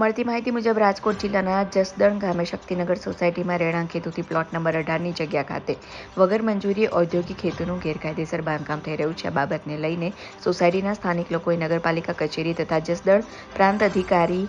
મળતી માહિતી મુજબ રાજકોટ જિલ્લાના જસદણ ગામે શક્તિનગર સોસાયટીમાં રહેણાંક હેતુથી પ્લોટ નંબર અઢારની જગ્યા ખાતે વગર મંજૂરી ઔદ્યોગિક હેતુનું ગેરકાયદેસર બાંધકામ થઈ રહ્યું છે. આ બાબતને લઈને સોસાયટીના સ્થાનિક લોકોએ નગરપાલિકા કચેરી તથા જસદણ પ્રાંત અધિકારી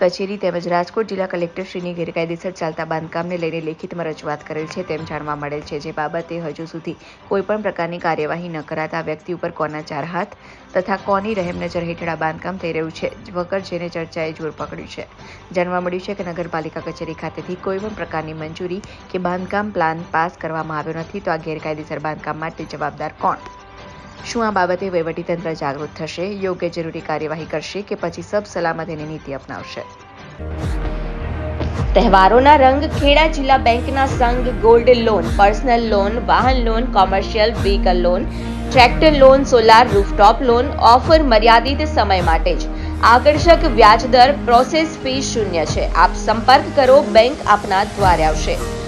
કચેરી તેમજ રાજકોટ જિલ્લા કલેક્ટરશ્રીની ગેરકાયદેસર ચાલતા બાંધકામને લઈને લેખિતમાં રજૂઆત કરેલ છે તેમ જાણવા મળેલ છે, જે બાબતે હજુ સુધી કોઈપણ પ્રકારની કાર્યવાહી ન કરાતા વ્યક્તિ ઉપર કોના ચાર હાથ તથા કોની રહેમ નજર હેઠળ આ બાંધકામ થઈ રહ્યું છે વગર જેને ચર્ચાએ જોર પકડ્યું છે. જાણવા મળ્યું છે કે નગરપાલિકા કચેરી ખાતેથી કોઈ પણ પ્રકારની મંજૂરી કે બાંધકામ પ્લાન પાસ કરવામાં આવ્યો નથી, તો આ ગેરકાયદેસર બાંધકામ માટે જવાબદાર કોણ? શું આ બાબતે વહીવટીતંત્ર જાગૃત થશે? યોગ્ય જરૂરી કાર્યવાહી કરશે કે પછી સબ સલામતીની નીતિ અપનાવશે? તહેવારોના રંગ ખેડા જિલ્લા બેંકના સંઘ ગોલ્ડ લોન, પર્સનલ લોન, વાહન loan, commercial vehicle loan, tractor loan, solar rooftop loan, offer મર્યાદિત સમય માટે જ. આકર્ષક વ્યાજ દર પ્રોસેસ ફી શૂન્ય છે. આપ સંપર્ક કરો, બેંક આપના દ્વારે આવશે.